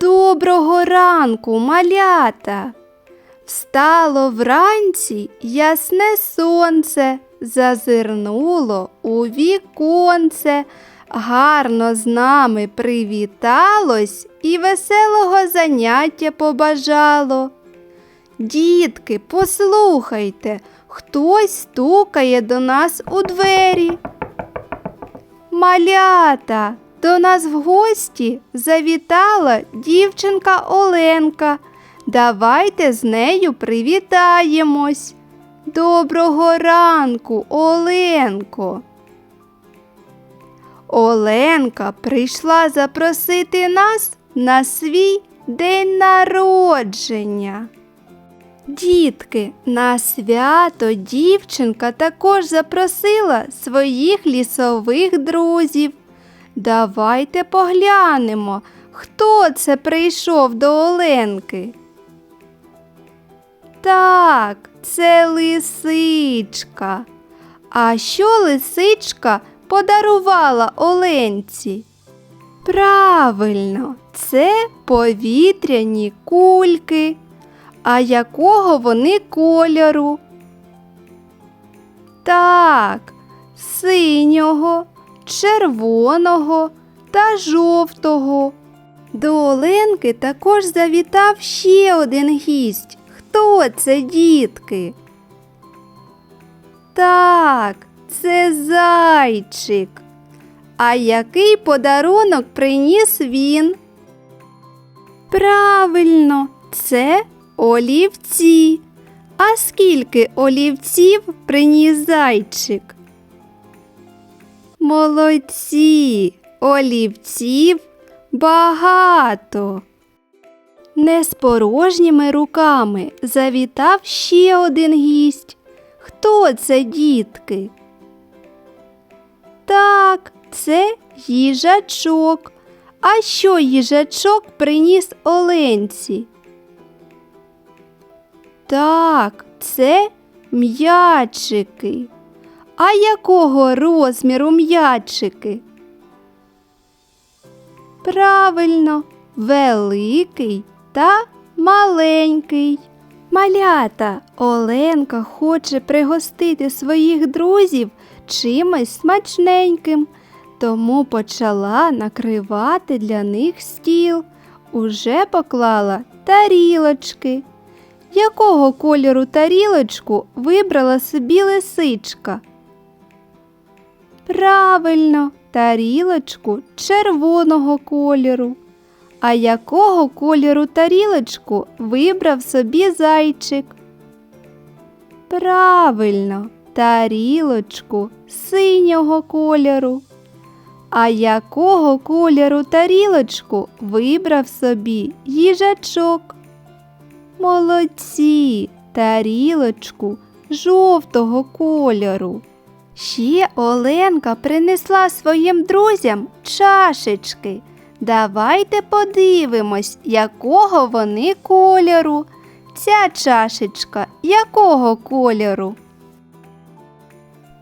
Доброго ранку, малята. Встало вранці ясне сонце, зазирнуло у віконце, гарно з нами привіталось і веселого заняття побажало. Дітки, послухайте, хтось стукає до нас у двері. Малята, до нас в гості завітала дівчинка Оленка. Давайте з нею привітаємось. Доброго ранку, Оленко. Оленка прийшла запросити нас на свій день народження. Дітки, на свято дівчинка також запросила своїх лісових друзів. Давайте поглянемо, хто це прийшов до Оленки. Так, це лисичка. А що лисичка подарувала Оленці? Правильно, це повітряні кульки. А якого вони кольору? Так, синього, червоного та жовтого. До Оленки також завітав ще один гість. Хто це, дітки? Так, це зайчик. А який подарунок приніс він? Правильно, це олівці. А скільки олівців приніс зайчик? Молодці, олівців багато. Не з порожніми руками завітав ще один гість. Хто це, дітки? Так, це їжачок. А що їжачок приніс Оленці? Так, це м'ячики. А якого розміру м'ячики? Правильно, великий та маленький. Малята Оленка хоче пригостити своїх друзів чимось смачненьким, тому почала накривати для них стіл. Уже поклала тарілочки. Якого кольору тарілочку вибрала собі лисичка? Правильно, тарілочку червоного кольору. А якого кольору тарілочку вибрав собі зайчик? Правильно, тарілочку синього кольору. А якого кольору тарілочку вибрав собі їжачок? Молодці, тарілочку жовтого кольору. Ще Оленка принесла своїм друзям чашечки. Давайте подивимось, якого вони кольору. Ця чашечка якого кольору?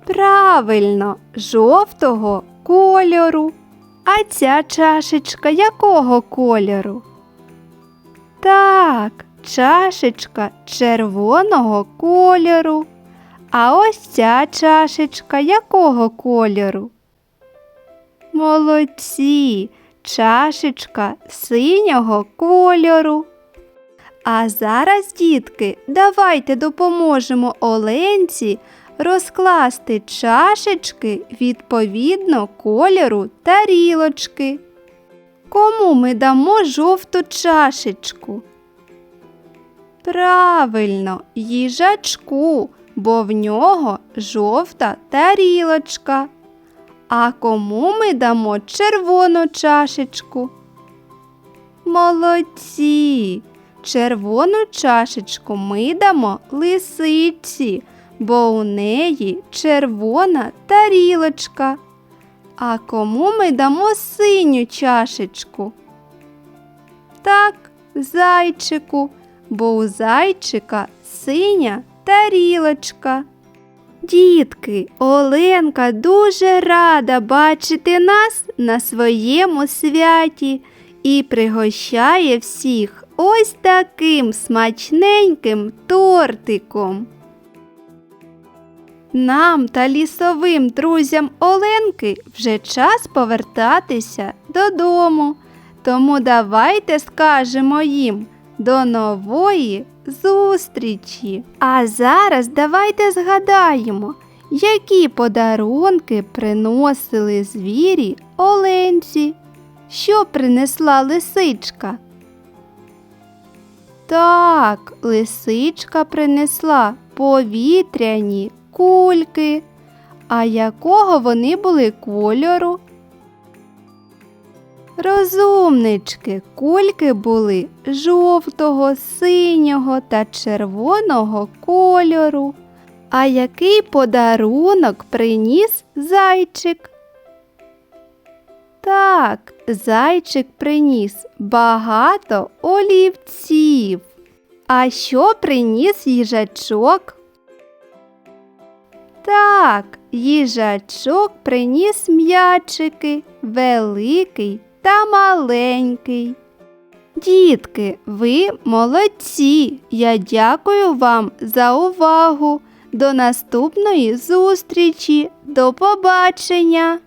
Правильно, жовтого кольору. А ця чашечка якого кольору? Так, чашечка червоного кольору. А ось ця чашечка якого кольору? Молодці, чашечка синього кольору. А зараз, дітки, давайте допоможемо Оленці розкласти чашечки відповідно кольору тарілочки. Кому ми дамо жовту чашечку? Правильно, їжачку, бо в нього жовта тарілочка. А кому ми дамо червону чашечку? Молодці! Червону чашечку ми дамо лисиці, бо у неї червона тарілочка. А кому ми дамо синю чашечку? Так, зайчику, бо у зайчика синя тарілочка. Дітки, Оленка дуже рада бачити нас на своєму святі і пригощає всіх ось таким смачненьким тортиком. Нам та лісовим друзям Оленки вже час повертатися додому. Тому давайте скажемо їм до нової зустрічі. А зараз давайте згадаємо, які подарунки приносили звірі Оленці. Що принесла лисичка? Так, лисичка принесла повітряні кульки. А якого вони були кольору? Розумнички, кульки були жовтого, синього та червоного кольору. А який подарунок приніс зайчик? Так, зайчик приніс багато олівців. А що приніс їжачок? Так, їжачок приніс м'ячики, великий та маленький. Дітки, ви молодці. Я дякую вам за увагу. До наступної зустрічі. До побачення!